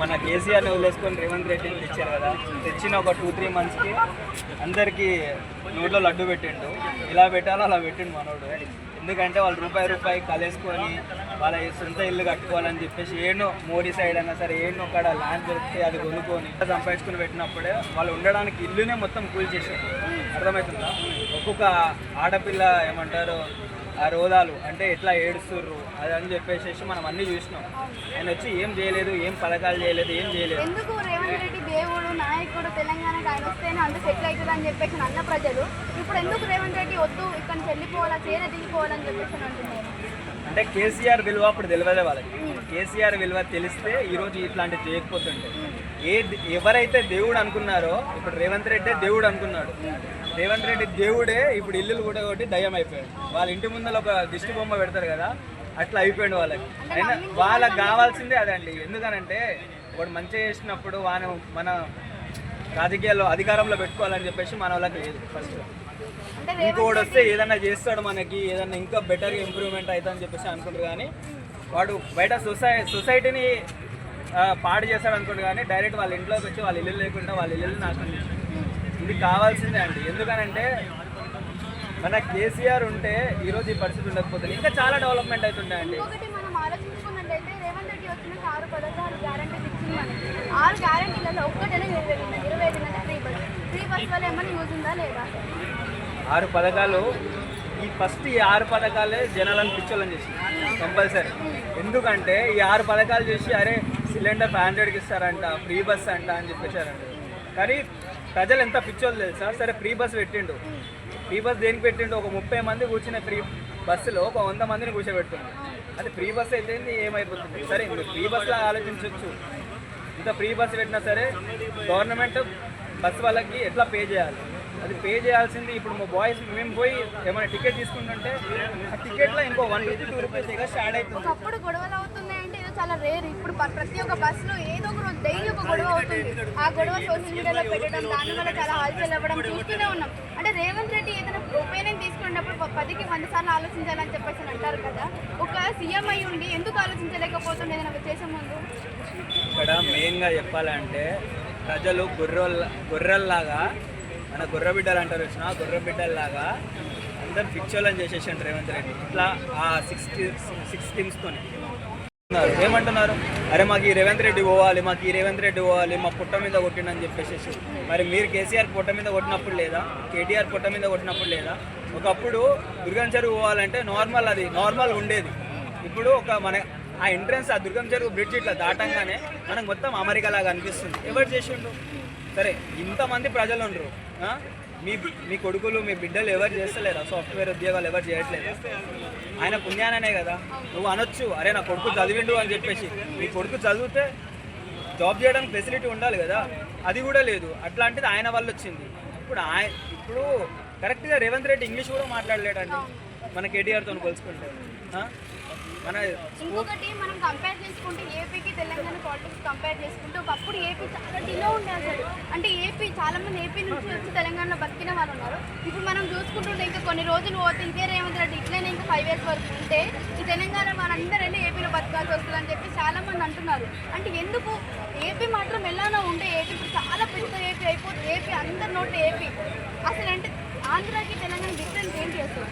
మన కేసీఆర్ని వదిలేసుకొని రేవంత్ రెడ్డిని తెచ్చారు కదా. తెచ్చిన ఒక టూ త్రీ మంత్స్కి అందరికీ నోట్లో లడ్డు పెట్టిండు. ఇలా పెట్టాలో అలా పెట్టిండు మనోడు. ఎందుకంటే వాళ్ళు రూపాయి రూపాయి కలేసుకొని వాళ్ళ సొంత ఇల్లు కట్టుకోవాలని చెప్పేసి ఏనో మోడీ సైడ్ అయినా సరే ఏనో అక్కడ ల్యాండ్ దొరికితే అది కొనుక్కొని సంపాదించుకుని పెట్టినప్పుడే వాళ్ళు ఉండడానికి ఇల్లునే మొత్తం కూల్ చేశారు అర్థమవుతుందా? ఒక్కొక్క ఆడపిల్ల ఏమంటారు? ఆ రోదాలు అంటే ఎట్లా ఏడుస్తుర్రు అది అని చెప్పేసి మనం అన్ని చూసినాం. ఆయన వచ్చి ఏం చేయలేదు ఏం పథకాలు చేయలేదు ఏం చేయలేదు. ఎందుకు రేవంత్ రెడ్డి దేవుడు నాయకుడు తెలంగాణకి ఆయన వస్తేనే అంత సెటిల్ అవుతుంది అని చెప్పేసి అన్న ప్రజలు. ఇప్పుడు ఎందుకు రేవంత్ రెడ్డి వద్దు ఇక్కడ నుంచి వెళ్ళిపోవాలా చేర దిగిపోవాలని చెప్పేసి అని అంటున్నారు? అంటే కేసీఆర్ విలువ అప్పుడు తెలియదే వాళ్ళకి. కేసీఆర్ విలువ తెలిస్తే ఈరోజు ఇట్లాంటివి చేయకపోతుండే ఏ ఎవరైతే దేవుడు అనుకున్నారో ఇప్పుడు రేవంత్ రెడ్డి దేవుడు అనుకున్నాడు. రేవంత్ రెడ్డి దేవుడే ఇప్పుడు ఇల్లులు కూడా ఒకటి దయ్యం అయిపోయాడు. వాళ్ళ ఇంటి ముందర ఒక దిష్టి బొమ్మ పెడతారు కదా అట్లా అయిపోయాడు వాళ్ళకి. అయినా వాళ్ళకి కావాల్సిందే అదండి ఎందుకనంటే వాడు మంచిగా చేసినప్పుడు వాన మన రాజకీయాల్లో అధికారంలో పెట్టుకోవాలని చెప్పేసి మన వాళ్ళకి లేదు ఫస్ట్. ఇంకోటి వస్తే ఏదన్నా చేస్తాడు మనకి ఏదన్నా ఇంకా బెటర్గా ఇంప్రూవ్మెంట్ అవుతుందని చెప్పేసి అనుకుంటారు కానీ వాడు బయట సొసై సొసైటీని పాడు చేస్తాడు అనుకుంటారు కానీ డైరెక్ట్ వాళ్ళ ఇంట్లోకి వచ్చి వాళ్ళ ఇల్లు లేకుండా వాళ్ళ ఇల్లు చేస్తాడు. ఇది కావాల్సిందే అండి. ఎందుకనంటే మన కేసీఆర్ ఉంటే ఈరోజు ఈ పరిస్థితి ఉండకపోతుంది ఇంకా చాలా డెవలప్మెంట్ వచ్చినాక ఆరు పథకాలు గ్యారంటీలు ఇచ్చింది మనకి. ఆరు గ్యారంటీలలో ఒక్కటనే ఇరవై ఐదు అంటే ఫ్రీ బస్ ఫ్రీ బస్ వల్ల ఏమైనా యూజ్ ఉందా లేదా? ఆరు పథకాలు. ఈ ఫస్ట్ ఈ ఆరు పథకాలే జనాలను పిచ్చోళ్ళని చేసింది కంపల్సరీ. ఎందుకంటే ఈ ఆరు పథకాలు చేసి అరే సిలిండర్ ఫైవ్ హండ్రెడ్కి ఇస్తారంట ఫ్రీ బస్ అంట అని చెప్పేశారంట. కానీ ప్రజలు ఎంత పిచ్చోళ్ళు తెలుసా? సరే ఫ్రీ బస్ పెట్టిండు. ఫ్రీ బస్ దేనికి పెట్టిండు? ఒక ముప్పై మంది కూర్చున్న ఫ్రీ బస్సులో ఒక వంద మందిని కూర్చోబెడుతుంది. అది ఫ్రీ బస్ అయితే ఏమైపోతుంది? సరే ఇప్పుడు ఫ్రీ బస్లో ఆలోచించవచ్చు ఇంత ఫ్రీ బస్ పెట్టినా సరే గవర్నమెంట్ బస్ వాళ్ళకి ఎట్లా పే చేయాలి? అది పే చేయాల్సింది. ఇప్పుడు మా బాయ్స్ మేము పోయి ఏమైనా టికెట్ తీసుకుంటుంటే ఆ టికెట్లో ఇంకో వన్ రూపీ టూ రూపీస్ ఇక స్టార్ట్ అవుతుంది. ఒకప్పుడు గొడవలు అవుతున్నాయి అంటే ఏదో చాలా రేర్ ఇప్పుడు ప్రతి ఒక్క బస్సులో ఏదో ఒక రోజు డైలీ ఒక గొడవ అవుతుంది. ఆ గొడవ సోషల్ మీడియాలో పెట్టడం దాని వల్ల చాలా హల్చల్ అవ్వడం చూస్తూనే ఉన్నాం. అంటే రేవంత్ రెడ్డి ఏదైనా ఒపీనియన్ తీసుకున్నప్పుడు పదికి వంద సార్లు ఆలోచించాలని చెప్పేసి అంటారు కదా. ఒక సీఎం అయి ఉండి ఎందుకు ఆలోచించలేకపోతుండే ఏదైనా చేసే ముందు ఇక్కడ మెయిన్గా చెప్పాలంటే ప్రజలు గొర్రెల గొర్రెల్లాగా మన గొర్రె బిడ్డలు అంటారు వచ్చిన గొర్రె బిడ్డల్లాగా అందరు పిక్చర్లను చేసేసాడు రేవంత్ రెడ్డి. ఇట్లా ఆ సిక్స్ సిక్స్ టీమ్స్తోనే ఏమంటున్నారు? అరే మాకు ఈ రేవంత్ రెడ్డి పోవాలి మాకు ఈ రేవంత్ రెడ్డి పోవాలి మా పుట్ట మీద కొట్టిండని చెప్పేసి మరి మీరు కేసీఆర్ పుట్ట మీద కొట్టినప్పుడు లేదా? కేటీఆర్ పుట్ట మీద కొట్టినప్పుడు లేదా? ఒకప్పుడు దుర్గం చెరువు పోవాలంటే నార్మల్ అది నార్మల్ ఉండేది. ఇప్పుడు ఒక మన ఆ ఎంట్రన్స్ ఆ దుర్గం చెరువు బ్రిడ్జ్ ఇట్లా దాటంగానే మనకు మొత్తం అమెరికా లాగా అనిపిస్తుంది. ఎవరు చేసిండు సరే ఇంతమంది ప్రజలు ఉండరు? మీ మీ కొడుకులు మీ బిడ్డలు ఎవరు చేస్తలేరా? సాఫ్ట్వేర్ ఉద్యోగాలు ఎవరు చేయట్లేదు? ఆయన పుణ్యాననే కదా. నువ్వు అనొచ్చు అరే నా కొడుకు చదివిండు అని చెప్పేసి. నీ కొడుకు చదివితే జాబ్ చేయడానికి ఫెసిలిటీ ఉండాలి కదా. అది కూడా లేదు. అట్లాంటిది ఆయన వల్ల వచ్చింది. ఇప్పుడు ఆయన ఇప్పుడు కరెక్ట్గా రేవంత్ రెడ్డి ఇంగ్లీష్ కూడా మాట్లాడలేడండి. మన కేటీఆర్తో పోల్చుకుంటే ఆ? మన ఇంకొకటి మనం కంపేర్ చేసుకుంటే ఏపీకి తెలంగాణ పాలిటిక్స్ కంపేర్ చేసుకుంటే ఒకప్పుడు ఏపీ చాలా డిలో ఉండే అసలు. అంటే ఏపీ చాలా మంది ఏపీ నుంచి వచ్చి తెలంగాణలో బతికిన వాళ్ళు ఉన్నారు. ఇప్పుడు మనం చూసుకుంటుంటే ఇంకా కొన్ని రోజులు పోతే ఇదే రేవంత్ రెడ్డి ఇట్లనే ఇంకా ఫైవ్ ఇయర్స్ వరకు ఉంటే ఈ తెలంగాణ మనందరూ ఏపీలో బతకాల్సి వస్తుంది అని చెప్పి చాలా మంది అంటున్నారు. అంటే ఎందుకు? ఏపీ మాత్రం ఎలానో ఉండే ఏపీ ఇప్పుడు చాలా పెద్ద ఏపీ అయిపోతుంది ఏపీ అందరి నోటి ఏపీ అసలు అంటే ఆంధ్రాకి తెలంగాణ డిఫరెన్స్ ఏంటి అసలు?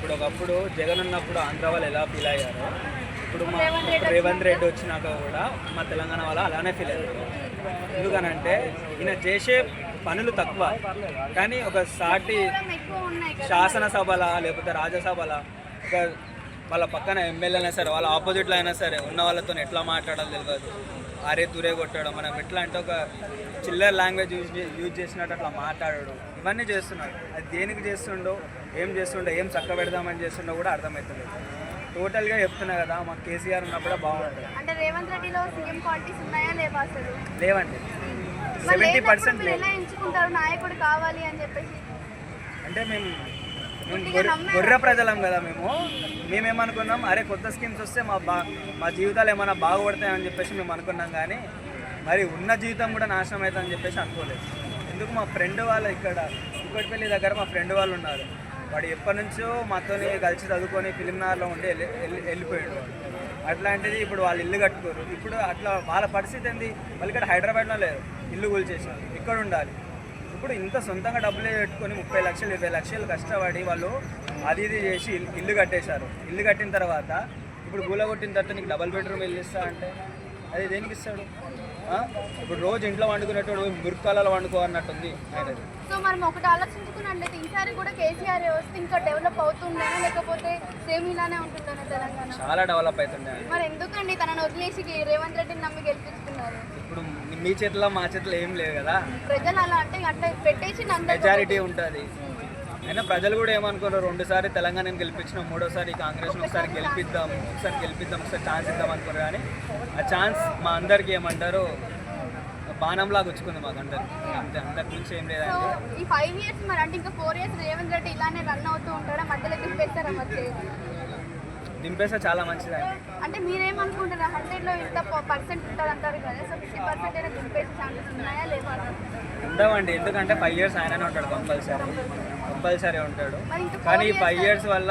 ఇప్పుడు ఒకప్పుడు జగన్ ఉన్నప్పుడు ఆంధ్ర వాళ్ళు ఎలా ఫీల్ అయ్యారో ఇప్పుడు మా రేవంత్ రెడ్డి వచ్చినాక కూడా మా తెలంగాణ వాళ్ళు అలానే ఫీల్ అయ్యారు. ఎందుకనంటే ఈయన చేసే పనులు తక్కువ. కానీ ఒక సాటి శాసనసభల లేకపోతే రాజ్యసభల ఒక వాళ్ళ పక్కన ఎమ్మెల్యే అయినా సరే వాళ్ళ ఆపోజిట్లో అయినా సరే ఉన్న వాళ్ళతో ఎట్లా మాట్లాడాలో తెలియదు అరే తురే కొట్టడం మనం ఎట్లా అంటే ఒక చిల్లర్ లాంగ్వేజ్ యూజ్ యూజ్ చేసినట్టు అట్లా మాట్లాడడం ఇవన్నీ చేస్తున్నాడు అది దేనికి చేస్తుండో ఏం చేస్తుండో ఏం చక్క పెడదామని చేస్తుండో కూడా అర్థమవుతుంది టోటల్గా చెప్తున్నా కదా మాకు కేసీఆర్ ఉన్నప్పుడే బాగుంటుంది. అంటే రేవంత్ రెడ్డిలో సీఎం క్వాలిటీస్ ఉన్నాయా లేవా అసలు? లేవండి. సెవెంటీ పర్సెంట్ ఎంచుకుంటారు? నాయకుడు కావాలి అని చెప్పేసి. అంటే మేము? గొర్రె ప్రజలం కదా మేము. మేమేమనుకున్నాం అరే కొత్త స్కీమ్స్ వస్తే మా బా మా జీవితాలు ఏమైనా బాగుపడతాయని చెప్పేసి మేము అనుకున్నాం కానీ మరి ఉన్న జీవితం కూడా నాశనం అవుతుందని చెప్పేసి అనుకోలేదు. ఎందుకు మా ఫ్రెండ్ వాళ్ళు ఇక్కడ కుక్కటిపల్లి దగ్గర మా ఫ్రెండ్ వాళ్ళు ఉన్నారు. వాడు ఎప్పటి నుంచో మాతోని కలిసి చదువుకొని ఫిలింనార్లో ఉండి వెళ్ళి వెళ్ళి- వెళ్ళిపోయాడు అట్లాంటిది ఇప్పుడు వాళ్ళు ఇల్లు కట్టుకోరు. ఇప్పుడు అట్లా వాళ్ళ పరిస్థితి ఏంది? వాళ్ళు ఇక్కడ హైదరాబాద్లో లేరు. ఇల్లు కూల్చేసారు ఇక్కడ ఉండాలి. ఇప్పుడు ఇంత సొంతంగా డబ్బులు పెట్టుకొని ముప్పై లక్షలు ఇరవై లక్షలు కష్టపడి వాళ్ళు అది ఇది చేసి ఇల్లు- ఇల్లు కట్టేశారు. ఇల్లు కట్టిన తర్వాత ఇప్పుడు గూల కొట్టిన తర్వాత నీకు డబల్ బెడ్రూమ్ ఇల్లు ఇస్తా అంటే? అది దేనికి ఇస్తాడు? ఇప్పుడు రోజు ఇంట్లో వండుకునేటోడు మురుకాలలో వండుకో అన్నట్టుంది ఆయనది. సో మనం ఒకటి ఆలోచించుకున్నట్లయితే ఈసారి కూడా కేసీఆర్ వస్తే ఇంకా డెవలప్ అవుతుండేనా లేకపోతే సేమ్ ఇలానే ఉంటుందనే తెలంగాణ? చాలా డెవలప్ అవుతుండే. మరి ఎందుకండి తనను వదిలేసి రేవంత్ రెడ్డిని నమ్మి గెలిపించుకున్నారు? ఇప్పుడు మీ చేతిలో మా చేతిలో ఏం లేదు కదా. ప్రజలు అలా అంటే అట్లా పెట్టేసి మెజారిటీ ఉంటుంది. అయినా ప్రజలు కూడా ఏమనుకున్నారు? రెండుసారి తెలంగాణని గెలిపించినాం మూడోసారి కాంగ్రెస్ ఒకసారి గెలిపిద్దాం ఒకసారి గెలిపిద్దాం ఒకసారి ఛాన్స్ ఇద్దాం అనుకున్నారు. కానీ ఆ ఛాన్స్ మా అందరికి ఏమంటారు బాణంలా గుచ్చుకుంది మాకు అందరికి. అంతే అంతకు మించి ఏం లేదండి. ఈ ఫైవ్ ఇయర్స్ మరి అంటే ఇంకా ఫోర్ ఇయర్స్ రేవంత్ రెడ్డి ఇలానే రన్ అవుతూ ఉంటాడా? మధ్యలో దింపేస్తారా మరి? దింపేస్తే చాలా మంచిదండి. అంటే మీరేమనుకుంటారా? హండ్రెడ్లో ఇంత పర్సెంట్ ఉంటుంది అంటారు కదా సో ఫిఫ్టీ పర్సెంట్ అయినా దింపేసే ఛాన్సెస్ ఉన్నాయా లేవా? ఉండవండి ఎందుకంటే ఫైవ్ ఇయర్స్ ఆయననే ఉంటాడు కంపల్సరీ కంపల్సరీ ఉంటాడు. కానీ ఈ ఫైవ్ ఇయర్స్ వల్ల